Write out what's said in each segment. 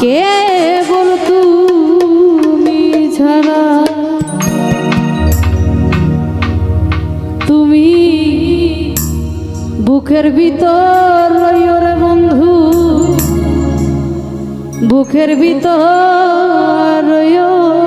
কে বল তুমি ছাড়া? তুমি বুকের ভিতর রইও রে বন্ধু। বুকের ভিতর রইও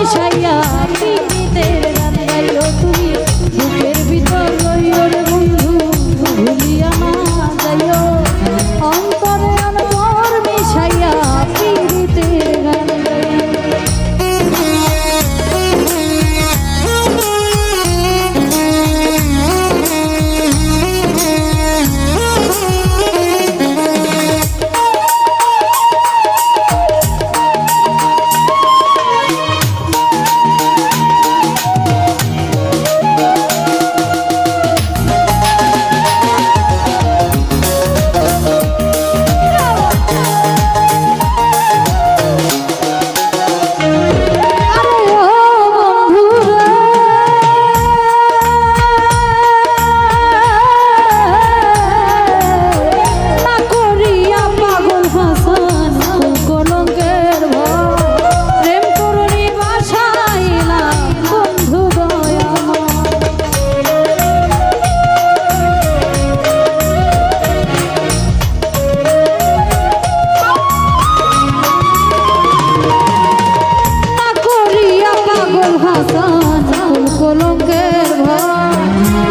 Deixa কলঙ্কের ভয়